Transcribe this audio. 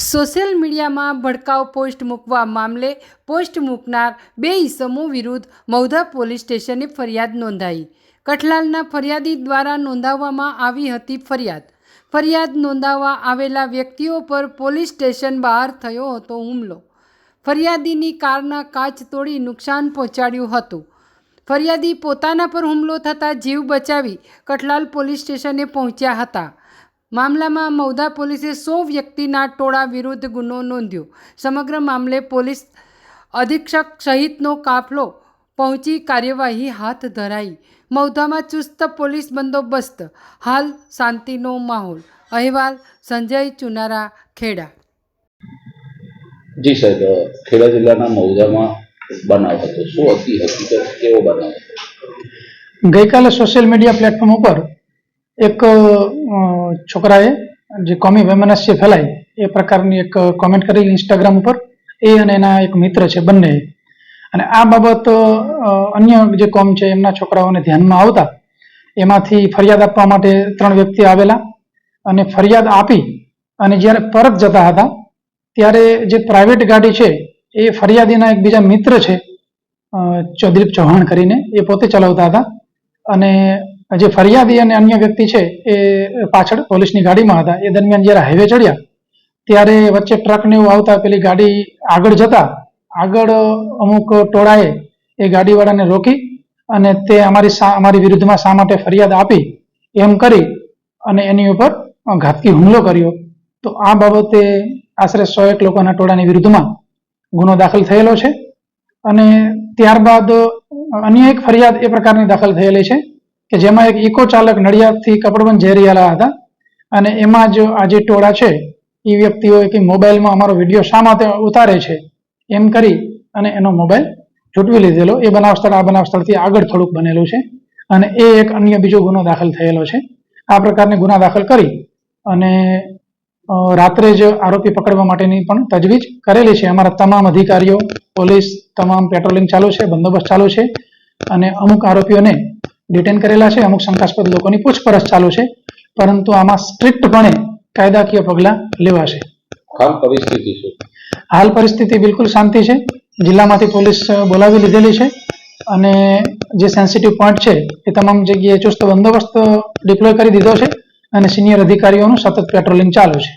Social મીડિયામાં ભડકાઉ post મૂકવા મામલે પોસ્ટ મૂકનાર બે ઈસમો વિરુદ્ધ મૌધા પોલીસ સ્ટેશને ફરિયાદ નોંધાઈ. કઠલાલના ફરિયાદી દ્વારા નોંધાવવામાં આવી હતી ફરિયાદ. ફરિયાદ નોંધાવવા આવેલા વ્યક્તિઓ પર પોલીસ સ્ટેશન બહાર થયો હતો હુમલો. ફરિયાદીની કારના કાચ તોડી નુકસાન પહોંચાડ્યું હતું. ફરિયાદી પોતાના પર હુમલો થતાં જીવ બચાવી કઠલાલ પોલીસ સ્ટેશને પહોંચ્યા હતા. મામલામાં મૌધા પોલીસે સો વ્યક્તિના ટોળા વિરુદ્ધ ગુનો નોંધ્યો. સમગ્ર મામલે પોલીસ અધિક્ષક સહિતનો કાફલો પહોંચી કાર્યવાહી હાથ ધરાઈ. મૌધામાં ચુસ્ત પોલીસ બંદોબસ્ત. હાલ શાંતિનો માહોલ. અહેવાલ સંજય ચુનારા ખેડા. જી સાહેબ ખેડા જિલ્લાના મૌજામાં બનાવ હતો. શું હતી હકીકત? કેવો બનાવ હતો? ગઈકાલે સોશિયલ મીડિયા પ્લેટફોર્મ ઉપર એક છોકરાએ જે કોમી વેમનસ્ય ફેલાય એ પ્રકારની એક કોમેન્ટ કરી ઇન્સ્ટાગ્રામ ઉપર. એ અને એના એક મિત્ર છે બંને અને આ બાબત અન્ય જે કોમ છે એમના છોકરાઓને ધ્યાનમાં આવતા, એમાંથી ફરિયાદ આપવા માટે ત્રણ વ્યક્તિ આવેલા અને ફરિયાદ આપી અને જ્યારે પરત જતા હતા, ત્યારે જે પ્રાઇવેટ ગાડી છે, એ ફરિયાદીના એક બીજા મિત્ર છે ચૌધરી ચૌહાણ કરીને, એ પોતે ચલાવતા હતા. અને જે ફરિયાદી અને અન્ય વ્યક્તિ છે, એ પાછળ પોલીસની ગાડીમાં હતા. એ દરમિયાન જ્યારે હાઈવે ચડ્યા, ત્યારે વચ્ચે ટ્રક ને એવું આવતા પેલી ગાડી આગળ જતા, આગળ અમુક ટોળાએ એ ગાડીવાળાને રોકી અને તે અમારી અમારી વિરુદ્ધમાં શા માટે ફરિયાદ આપી એમ કરી અને એની ઉપર ઘાતકી હુમલો કર્યો. તો આ બાબતે આશરે સો એક લોકોના ટોળાની વિરુદ્ધમાં ગુનો દાખલ થયેલો છે અને ત્યારબાદ અન્ય એક ફરિયાદ એ પ્રકારની દાખલ થયેલી છે. કે જેમાં એક ઇકો ચાલક નડિયાદથી કપડવંજ જઈ રહેલા હતા. અને એમાં જ આ જે ટોળા છે એ વ્યક્તિઓએ કે મોબાઈલમાં અમારો વીડિયો શા માટે ઉતારે છે, એમ કરી અને એનો મોબાઈલ છૂટવી લીધેલો. એ બનાવ સ્થળ, આ બનાવ સ્થળથી આગળ થોડુંક બનેલું છે. અને એ એક અન્ય બીજો ગુનો દાખલ થયેલો છે. આ પ્રકારની ગુના દાખલ કરી અને રાત્રે જ આરોપી પકડવા માટેની પણ તજવીજ કરેલી છે. અમારા તમામ અધિકારીઓ, પોલીસ, તમામ પેટ્રોલિંગ ચાલુ છે, બંદોબસ્ત ચાલુ છે અને અમુક આરોપીઓને ડિટેન કરેલા છે અમુક શંકાસ્પદ લોકોની પૂછપરછ ચાલુ છે પરંતુ આમાં સ્ટ્રિક્ટપણે કાયદાકીય પગલાં લેવાશે. હાલ પરિસ્થિતિ છે. હાલ પરિસ્થિતિ બિલકુલ શાંતિ છે. જિલ્લામાંથી પોલીસ બોલાવી લીધેલી છે અને જે સેન્સિટિવ પોઈન્ટ છે એ તમામ જગ્યાએ ચુસ્ત બંદોબસ્ત ડિપ્લોય કરી દીધો છે અને સિનિયર અધિકારીઓનું સતત પેટ્રોલિંગ ચાલુ છે.